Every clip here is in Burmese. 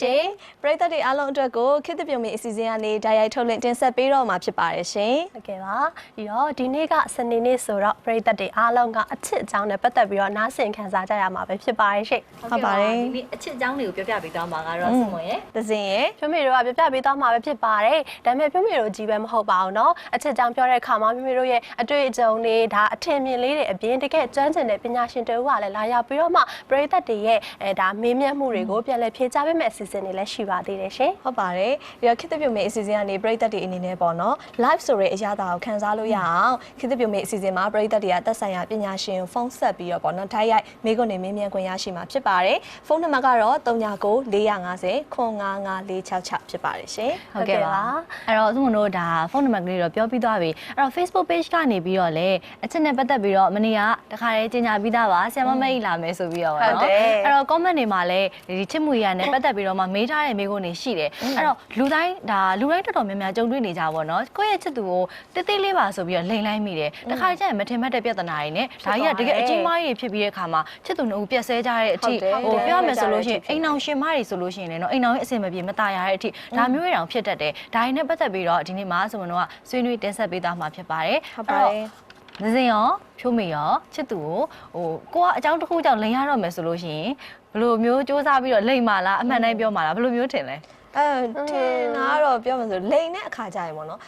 ရှင်။ ရိသတ်တွေအားလုံးအတွက်ကိုခေတ်သစ်ပြုံမီအစီအစဉ်ကနေဓာတ်ရိုက်ထုတ်လင့်တင်ဆက်ပေးတော့မှာဖြစ်ပါတယ်ရှင် ဟုတ်ကဲ့ပါပြီးတော့ဒီနေ့ကစနေနေ့ဆိုတော့ပရိသတ်တွေအားလုံးကအချစ်အကြောင်းနဲ့ပတ်သက်ပြီးတော့နားဆင်ခံစားကြရမှာပဲဖြစ်ပါတယ်ရှင် ဟုတ်ပါတယ် ဒီနေ့အချစ်အကြောင်းတွေကိုပြောပြပေးသွားမှာကတော့စမွန်ရဲ့ သစင်ရဲ့ ဖြိုးမေတို့ကပြပြပေးသွားမှာပဲဖြစ်ပါတယ်ဒါပေမဲ့ဖြိုးမေတို့ကြီးပဲမဟုတ်ပါဘူးเนาะအချစ်အကြောင်းပြောတဲ့အခါမှာဖြိုးမေတို့ရဲ့အတွေ့အကြုံတွေဒါအထင်မြင်လေးတွေအပြင်တကယ်ကျွမ်းကျင်တဲ့ပညာရှင်တွေဦးကလည်းလာရောက်ပြီးတော့မှပရိသတ်တွေရဲ့အဲဒါမေးမြန်းမှုတွေကိုပြန်လည်ဖြေကြားပေးမယ့်အစီအစဉ်တွေလည်းရှိပါ ါသေးတယ်ရှင်ဟုတ်ပါတယ်ပြီးတော့ခေတ်သစ်ပြုံမီအစီအစဉ်ကနေပရိသတ်တွေအနေနဲ့ပေါ့နော် live ဆိုတဲ့အရာတာကိုခန်းစားလို့ရအောင်ခေတ်သစ်ပြုံမီအစီအစဉ်မှာပရိသတ်တွေကသက်ဆိုင်ရာပညာရှင်ကိုဖုန်းဆက်ပြီးတော့ပေါ့နော်ဓာတ်ရိုက်မိကုန်းနေမင်းမြန်ခွင့်ရရှိမှာဖြစ်ပါတယ်ဖုန်းနံပါတ်ကတော့399450 95546ဖြစ်ပါတယ်ရှင်ဟုတ်ကဲ့ပါအဲ့တော့စမွန်တို့ဒါဖုန်းနံပါတ်ကလေးတော့ပြောပြီးသွားပြီအဲ့တော့ Facebook page ကနေပြီးတော့လေအချစ်နဲ့ပတ်သက်ပြီးတော့မနေ့ကတခါလေးကြီးညာပြီးသားပါဆရာမမိတ်လာမယ်ဆိုပြီးတော့ဟုတ်တယ်အဲ့တော့ comment တွေမှာလည်းဒီချစ်မှုရနဲ့ပတ်သက်ပြီးတော့မှမေးထားတဲ့မေးခွန်းတွေရှိတယ်အဲ့တော့လူတိုင်းဒါလူတိုင်းတော်တော်များများကြုံတွေ့နေကြပါတော့ကိုယ့်ရဲ့ချစ်သူကိုတိတ်တိတ်လေးပါဆိုပြီးတော့လိန်လိုက်မိတယ်တခါကျရင်မထင်မှတ်တဲ့ပြဿနာတွေနဲ့ဒါကြီးကတကယ်အကြီးမားကြီးဖြစ်ပြီးတဲ့အခါမှာချစ်သူနှစ်ဦးပြက်ဆဲကြတဲ့အထိ ဟုတ်တယ် ဟိုပြောရမယ်ဆိုလို့ရှိရင်အိမ်အောင်ရှင်မတွေဆိုလို့ရှိရင်လည်းနော်အိမ်အောင်ရဲ့အဆင်မပြေမตายရတဲ့အထိဒါမျိုးတွေတောင်ဖြစ်တတ်တယ်ဒါတွေနဲ့ပတ်သက်ပြီးတော့ဒီနေ့မှာဆိုမတို့ကဆွေးနွေးတင်ဆက်ပေးသားမှာဖြစ်ပါတယ် ဟုတ် ပါတယ်ဒဇင်ရောဖြိုးမေရောချစ်သူကိုဟိုကိုကအကြောင်းတစ်ခုကြောင့်လိန်ရတော့မယ်ဆိုလို့ရှိရင်ဘယ်လိုမျိုးစူးစမ်းပြီးတော့လိန်မာလားအမှန်တိုင်းပြောမှာလားဘယ်လိုမျိုးထင်လဲအဲတင်တာကတော့ပြောမှဆိုလိန်တဲ့အခါကြရင်ပေါ့နော်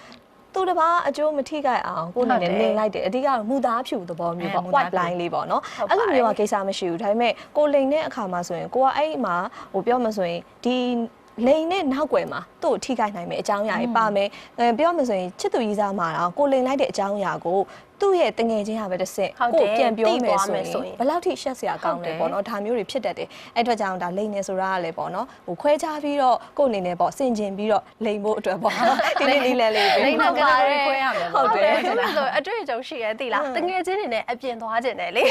သူတစ်ပါးအကျိုးမထိခိုက်အောင်ကိုယ်အနေနဲ့မြင်လိုက်တယ်အဓိကတော့မူသားဖြူသဘောမျိုးပေါ့ white line လေးပေါ့နော်အဲ့လိုမျိုးကကိစ္စမရှိဘူးဒါပေမဲ့ကိုလိန်တဲ့အခါမှာဆိုရင်ကိုကအဲ့မှာဟိုပြောမှဆိုရင်ဒီလိန်နဲ့နောက်ွယ်မှာသူ့ကိုထိခိုက်နိုင်မယ်အကြောင်းအရာကြီးပါမယ်အဲပြောမှဆိုရင်ချစ်သူကြီးစားမှာတော့ကိုလိန်လိုက်တဲ့အကြောင်းအရာကို သူ့ရဲ့တငယ်ချင်းကပဲတစ်စက်ဟုတ်တယ်ကိုပြန်ပြောမယ်သိသွားဆိုမယ်ရင်ဆိုရင်ဘယ်လောက်ထိရှက်စရာကောင်းလဲပေါ့နော်ဒါမျိုးတွေဖြစ်တတ်တယ်အဲ့အတွက်ကြောင့်ဒါလိန်နေဆိုတာကလည်းပေါ့နော်ဟိုခွဲခြားပြီးတော့ကိုယ့်အနေနဲ့ပေါ့စင်ကျင်ပြီးတော့လိန်ဖို့အတွက်ပေါ့နော်ဒီနေ့ဒီလန်လေးပဲလိန်နဲ့ category ခွဲရမယ်ဟုပေါ့တ်တယ်ဆိုလို့ဆိုအတွေ့အကြုံရှိရဲသိလားတငယ်ချင်းတွေနဲ့အပြင်သွားကျင်တယ်လေ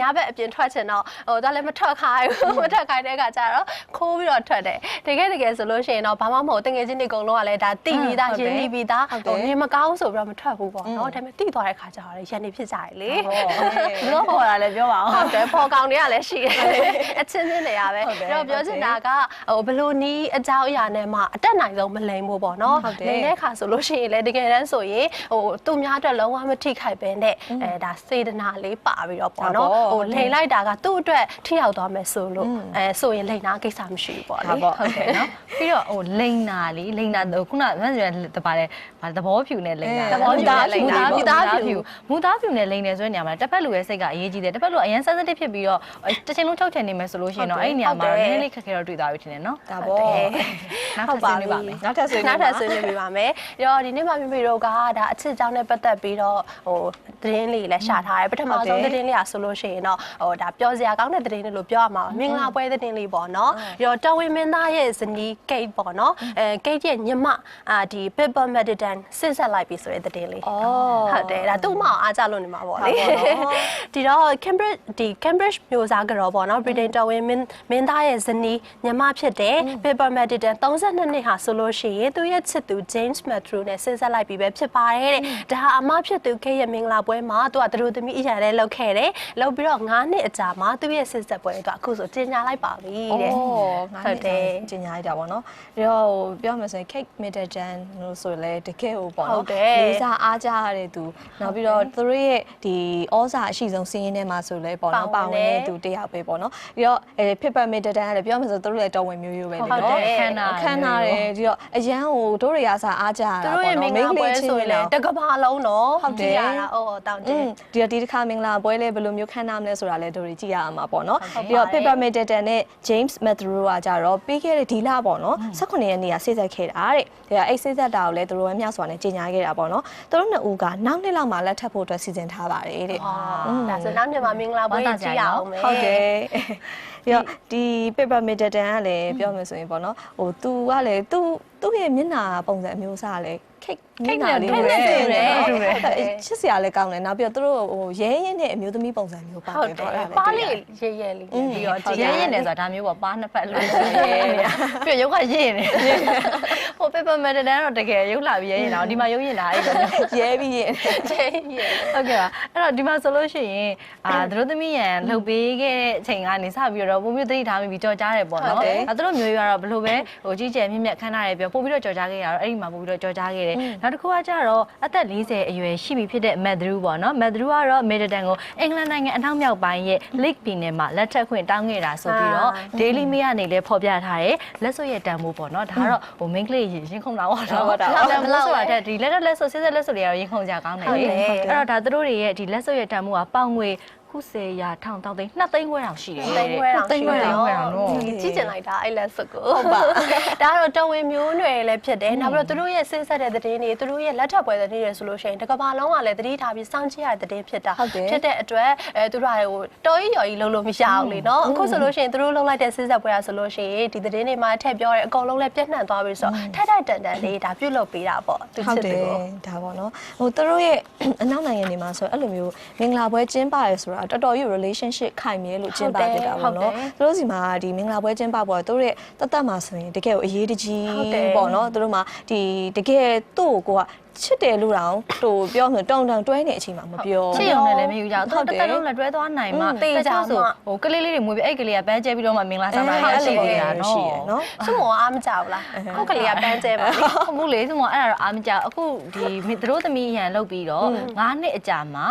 ညဘက်အပြင်ထွက်ချင်တော့ဟိုဒါလည်းမထွက်ခိုင်းဘူးမထွက်ခိုင်းတဲ့အခါကျတော့ခိုးပြီးတော့ထွက်တယ်တကယ်တကယ်ဆိုလို့ရှိရင်တော့ဘာမှမဟုတ်တငယ်ချင်းတွေအကုန်လုံးကလည်းဒါတိပြီးသားရင်းနှီးပြီးသားဟိုနေမကောင်းဆိုပြီးတော့မထွက်ဘူးပေါ့နော်ဒါပေမဲ့တိသွားတဲ့အခါကျတော့ရန်နေဖြစ်ကြတယ်လေဘယ်လိုခေါ်တာလဲပြောပါဟုအောင်တ်တယ်ပေါ်ကောင်တွေကလည်းရှိတယ်အချင်းချင်းတွေကပဲဟုတ်တယ်တော့ပြောချင်တာကဟိုဘလို့နီးအကြောင်းအရာနဲ့မှအတက်နိုင်ဆုံးမလိမ်ဘူးပေါ့နော်ဟုတ်တယ်လိမ်တဲ့အခါဆိုလို့ရှိရင်လည်းတကယ်တမ်းဆိုရင်ဟိုသူများအတွက်လုံးဝမထိခိုက်ပဲနဲ့အဲဒါစေတနာလေးပါပြီးတော့ပေါ့နော်ဒါပေါ့ဟိုလိမ်လိုက်တာကသူ့အတွက်ထိရောက်သွားမယ်ဆိုလို့အဲဆိုရင်လိမ်တာကိစ္စမရှိဘူးပေါ့လေဒါပေါ့ဟုတ်တယ်နော်ပြီးတော့ဟိုလိန်နာလေလိန်နာဟိုခုနကမဆိုရတပါလေဗာသဘောဖြူနဲ့လိန်နာသဘောဖြူနဲ့လိန်နာမူသားဖြူမူသားဖြူနဲ့လိန်နေဆိုတဲ့နေရာမှာတစ်ဖက်လူရဲ့စိတ်ကအရေးကြီးတယ်တစ်ဖက်လူကအရင် sensitive ဖြစ်ပြီးတော့တစ်ချိန်လုံးချုပ်ချယ်နေမယ်ဆိုလို့ရှိရင်တော့အဲ့ဒီနေရာမှာနည်းနည်းလေးခက်ခဲတော့တွေ့သွားပြီထင်တယ်နော်ဒါပေါ့နောက်ထပ်ဆွေးနွေးပါမယ်နောက်ထပ်ဆွေးနွေးနောက်ထပ်ဆွေးနွေးပြပါမယ်။ပြီးတော့ဒီနေ့မှမိမိတို့ကဒါအချစ်ကြောင်းနဲ့ပတ်သက်ပြီးတော့ဟိုသတင်းလေးလည်းရှာထားတယ်။ပထမဆုံးသတင်းလေးอ่ะဆိုလို့ရှိရင်တော့ဟိုဒါပြောစရာကောင်းတဲ့သတင်းလေးလို့ပြောရမှာပါ။မင်္ဂလာပွဲသတင်းလေးပေါ့နော်။ပြီးတော့တော်ဝင်မင်းသားရဲ့ဇနီးကိတ်ပေါ့နော်။အဲကိတ်ရဲ့ညီမအာဒီ Pepper Meditan ဆင့်ဆက်လိုက်ပြီဆိုတဲ့သတင်းလေး။ဩဟုတ်တယ်ဒါသူ့မအောင်အားကြလို့နေမှာပေါ့လေဟုတ်ပါတော့ဒီတော့ Cambridge ဒီ Cambridge မျိုးစားကြောပေါ့နော် Britain တော်ဝင်မင်းမင်းသားရဲ့ဇနီးညီမဖြစ်တဲ့ Pepper Meditan 32နှစ်ဟာဆိုလို့ရှိရင်သူရဲ့ချစ်သူ James Matthew နဲ့ဆင်းဆက်လိုက်ပြီးပဲဖြစ်ပါတယ်တဲ့ဒါဟာအမဖြစ်သူခေရဲ့မင်္ဂလာပွဲမှာသူကသူတို့သမီးအရာလေးလောက်ခဲ့တယ်လောက်ပြီးတော့9နှစ်အကြာမှာသူရဲ့ဆင်းဆက်ပွဲကအခုဆိုကျင်းညာလိုက်ပါပြီတဲ့ဩငါဟုတ်တယ်ကျင်ညာလိုက်တာပေါ့နော်ပြီးတော့ဟိုပြောမှဆိုရင် cake middleton လို့ဆိုလဲတကယ်ဟိုပေါ့ဟုနော်တ်တယ်လေးစားအားကြရတဲ့သူနောက်ပြီးတော့သူတို့ရဲ့ဒီဩဇာအရှိဆုံးစီးရင်ထဲမှာဆိုလဲပေါ့နော်ပါပါဝဝင်င်တယ်တဲ့သူတယောက်ပဲပေါ့နော်ပြီးတော့အဲ paper middleton ကလည်းပြောမှဆိုသူတို့လည်းတော်ဝင်မျိုးမျိုးပဲလေဟုတ်နော်တယ်ခန်းနာခန်းနာတယ်ပြီးတော့အရန်ဟိုတို့တွေကစားအားကြရသူတာတို့ပေါ့ရဲ့မင်နော်္ဂလာပွဲဆိုရင်လည်းတကဘာလုံးတော့ဟုတ်တယ်ကြည့်ရတာအော်တောင်းတอืယ်มဒီတော့ဒီတစ်ခါမင်္ဂလာပွဲလေးဘယ်လိုမျိုးခန်းနာမလဲဆိုတာလည်းတို့တွေကြည့်ရအောင်ပါပေါ့နော်ဟုတ်ပြီးတော့ပါတယ် Paper Middleton နဲ့ James Matthew ကကြတော့ပြီးခဲ့တဲ့ဒီလပေါ့နော်18ရက်နေ့ကဆေးဆက်ခဲ့တာတဲ့ဒါအဲ့ဆေးဆက်တာကိုလည်းတို့ရောမြောက်စွာနဲ့ကြီးညာခဲ့တာပေါ့နော်သူတို့နှစ်ဦးကနောက်နှစ်လောက်မှလက်ထပ်ဖို့အတွက်စီစဉ်ထားပါတယ်တဲ့ဒါဆိုနောက်မြန်မာမင်္ဂလာပွဲကြီးကြည့်ရအောင်မယ်ဟုတ်တယ်ပြီးတော့ဒီ Paper Middleton ကလည်းပြောမယ်ဆိုရင်ပေါ့နော်ဟို तू ကလည်း तू သူ့ရဲ့မျက်နှာပုံစံအမျိုးအစားကလည်း cake မျက်နှာလေးခိတ်နဲ့တူတယ် တူတယ်ချစ်စရာလည်းကောင်းတယ်နောက်ပြီးတော့သူတို့ဟိုရဲရဲနဲ့အမျိုးသမီးပုံစံမျိုးပါဟုတ်နေတတော့ယ်ပါလေးရဲရဲလေးပြီးတော့ဒီရရင်နေဆိုတာဒါမျိုးပေါ့ပါနှစ်ဖက်လို့ပြီးရုပ်ကရင်းနေဟို paper metal တန်းတော့တကယ်ရုပ်လာပြီးရရင်တော့ဒီမှာရုပ်ရင်တာအဲ့လိုရဲပြီးရင်ရဲရဲဟုတ်ကဲ့ပါအဲ့တော့ဒီမှာဆိုလို့ရှိရင်အာသူတို့သမီးရန်လှုပ်ပေးခဲ့တဲ့အချိန်ကနေစပြီးတော့ပုံမျိုးသတိထားပြီးကြော်ကြားတယ်ပေါ့နော်အဲ့သူတို့မျိုးရွာတော့ဘယ်လိုပဲဟိုကြီးကျယ်မြင့်မြတ်ခမ်းနားတယ်ပြောပို့ပြီးတော့ကြော်ကြားခဲ့ရတော့အဲ့ဒီမှာပို့ပြီးတော့ကြော်ကြားခဲ့တယ်နောက်တစ်ခုကကျတော့အသက်40အရွယ်ရှိပြီဖြစ်တဲ့မက်ဒရူပေါ့နော်မက်ဒရူကတော့မေဒတန်ကိုအင်္ဂလန်နိုင်ငံအနောက်မြောက်ပိုင်းရဲ့ Lake ပြည်နယ်မှာလက်ထပ်ခွင့်တောင်းခဲ့တာဆိုပြီးတော့ Daily Mail ကနေလည်းဖော်ပြထားတယ်လက်စွပ်ရဲ့တန်ဖိုးပေါ့နော်ဒါကတော့ဟို main ကလေးရင်ခုန်တာပေါ့နော်တန်ဖိုးဆိုတာတက်ဒီလက်လက်လက်စွပ်စစ်စစ်လက်စွပ်တွေကတော့ရင်ခုန်ကြကောင်းတယ်လေအဲ့တော့ဒါသူတို့တွေရဲ့ဒီလက်စွပ်ရဲ့တန်ဖိုးကပေါင်ငွေ ခုစေရာထောင်တောင်းသိန်း2သိန်းခွဲတောင်ရှိတယ်တိမ်ခွဲအောင်သိန်းခွဲတောင်ခွဲတောင်နော်ကြည့်ကျင်လိုက်တာအဲ့လက်စွပ်ကိုဟုတ်ပါဒါကတော့တော်ဝင်မျိုးနွယ်လည်းဖြစ်တယ်နောက်ပြီးတော့သူတို့ရဲ့စိတ်ဆက်တဲ့သတင်းတွေသူတို့ရဲ့လက်ထပ်ပွဲသတင်းတွေဆိုလို့ရှိရင်တစ်ကမ္ဘာလုံးကလည်းသတိထားပြီးစောင့်ကြည့်ရတဲ့သတင်းဖြစ်တာဖြစ်တဲ့အတွက်အဲသူတို့ကဟိုတော်ကြီးရော်ကြီးလုံးလို့မရအောင်လေနော်အခုဆိုလို့ရှိရင်သူတို့လုံးလိုက်တဲ့စိတ်ဆက်ပွဲရဆိုလို့ရှိရင်ဒီသတင်းတွေမှာထည့်ပြောတဲ့အကုန်လုံးလည်းပြည့်နှံ့သွားပြီဆိုတော့ထက်ထက်တန်တန်လေးဒါပြုတ်လုပ်ပေးတာပေါ့သူဟုတ်ချစ်တသူယ်ကိုဒါပေါ့နော်ဟိုသူတို့ရဲ့အနောက်နိုင်ငံတွေမှာဆိုအဲ့လိုမျိုးမင်္ဂလာပွဲကျင်းပရဲဆိုတာတော်တော်ကြီး relationship ခိုင်မြဲလို့ကျင်းပဖြစ်တာပေါ့နော်သူတို့စီမှာဒီမင်္ဂလာပွဲကျင်းပပေါ်သူတို့ရဲ့တသက်မှာဆိုရင်တကယ်ကိုအရေးတကြီးပေါ့နော်သူတို့မှာဒီတကယ်သူ့ကိုကချစ်တယ်လို့တောင်ဟိုပြောမှတောင်းတောင်းတွဲနေအချိန်မှာမပြောချစ်ရုံနဲ့လည်းမယူကြဘူးသူတစ်သက်လုံးလက်တွဲသွားနိုင်မှတေးကြမှာဆိုဟိုကလေးလေးတွေမွေးပြီးအဲ့ကလေးကပန်းကျဲပြီးတော့မှမင်္ဂလာဆောင်တာလည်းရှိသေးတာနော်ရှိရနော်စမောအားမကြောက်လားခုတ်ကလေးကပန်းကျဲပါလေဟုတ်ဘူးလေဆိုမှအဲ့ဒါတော့အားမကြအခုဒီသူတို့သမီးရန်လုပ်ပြီးတော့9နှစ်အကြာမှာ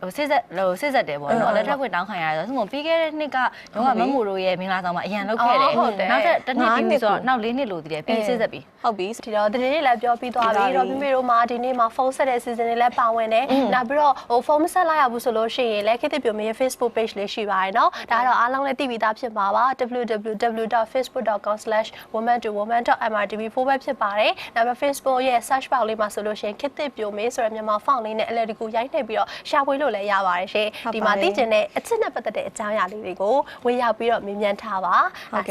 ဟိုစစ်ဆက်ဟိုစစ်ဆက်တယ်ပေါ့နော်လက်ထပ်ခွင့်တောင်းခံရတာဆိုတော့ပြီးခဲ့တဲ့နှစ်ကတော့မမိုးတို့ရဲ့မင်္ဂလာဆောင်မှာအရန်လုပ်ခဲ့တယ်နောက်ထပ်တစ်နှစ်ပြီးဆိုတော့နောက်လေးနှစ်လိုသေးတယ်ပြီးစစ်ဆက်ပြီဟုတ်ပြီဒီတော့တနေ့လေးလည်းပြောပြီးသွားပြီတော့မိမိတို့မှာဒီနေ့မှာဖုန်းဆက်တဲ့ season တွေလည်းပါဝင်တယ်နောက်ပြီးတော့ဟိုဖုန်းမဆက်လိုက်ရဘူးဆိုလို့ရှိရင်လည်းခေတ်သစ်ပြုံမရဲ့ Facebook page လေးရှိပါတယ်နော်ဒါကတော့အားလုံးလည်းသိပြီးသားဖြစ်မှာပါ www.facebook.com/woman-to-woman.mrtv4 ပဲဖြစ်ပါတယ်နောက်ပြီး Facebook ရဲ့ search box လေးမှာဆိုလို့ရှိရင်ခေတ်သစ်ပြုံမေးဆိုတဲ့မြန်မာ font လေးနဲ့အလဲတကူရိုက်နှိပ်ပြီးတော့ရှာဖွေလိုလည်းရပါတယ်ရှင်ဒီမှာသိကျင်တဲ့အချစ်နဲ့ပတ်သက်တဲ့အကြောင်းအရာလေးတွေကိုဝင်ရောက်ပြီးတော့မြင်မြန်ထားပါ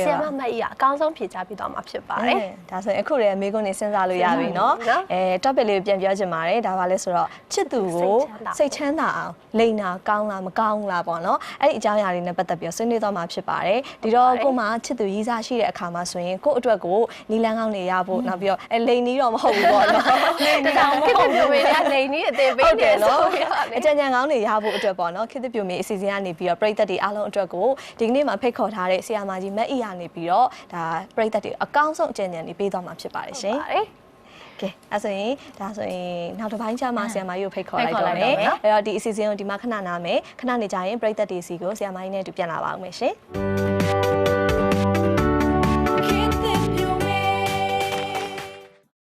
ဆရာမမတ်ကြီးကအကောင်းဆုံးဖြေချပြီးသွားမှာဖြစ်ပါတယ် ဒါဆိုရင်အခုတည်းမေကွန်းနေစဉ်းစားလို့ရပြီเนาะ နော် အဲ topic လေးကိုပြန်ပြောချင်ပါတယ်ဒါပါလဲဆိုတော့ချစ်သူကို စိ စိ တ် တ် ချ ချ မ်း မ်း သာ သာအောင်လိန်နာကောင်းလားမကောင်းဘူးလားပေါ့เนาะအဲ့ဒီအကြောင်းအရာလေးနဲ့ပတ်သက်ပြီးဆွေးနွေးသွားမှာဖြစ်ပါတယ်ဒီတော့ကိုမှချစ်သူရေးစားရှိတဲ့အခါမှာဆိုရင်ကို့အတွက်ကိုနီလန်းကောင်းနေရဖို့နောက်ပြီးတော့အဲလိန်နီးတော့မဟုတ်ဘူးပေါ့เนาะလိန်နီးတော့မ ခေတ် ဟုတ် ပြို ဘူး မေရလိန်ကြီးအသေးပေးနေဆိုပြီးတော့လေ အကြံဉာဏ်ကောင်း တွေရဖို့အတွက်ပေါ့နော်ခေတ်သစ်ပြိုမြေအစီအစဉ်ကနေပြီးတော့ပြည်သက်တွေအားလုံးအတွက်ကိုဒီကနေ့မှာဖိတ်ခေါ်ထားတဲ့ဆရာမကြီးမက်အီကနေပြီးတော့ဒါပြည်သက်တွေအကောင်းဆုံးအကြံဉာဏ်တွေပေးသွားမှာဖြစ်ပါတယ်ရှင်ပါတယ်ကဲအဲ့ဆိုရင်ဒါဆိုရင်နောက်တစ်ပိုင်းကျမှဆရာမကြီးကိုဖိတ်ခေါ်လိုက်ဖိတ်ခေါ်တော့လိုက်မယ်တော့မယ်အဲ့တော့ဒီအစီအစဉ်ကိုဒီမှာခဏနာမယ်ခဏနေကြရင်ပြည်သက်တွေစီကိုဆရာမကြီးနဲ့အတူပြန်လာပါအောင်မယ်ရှင်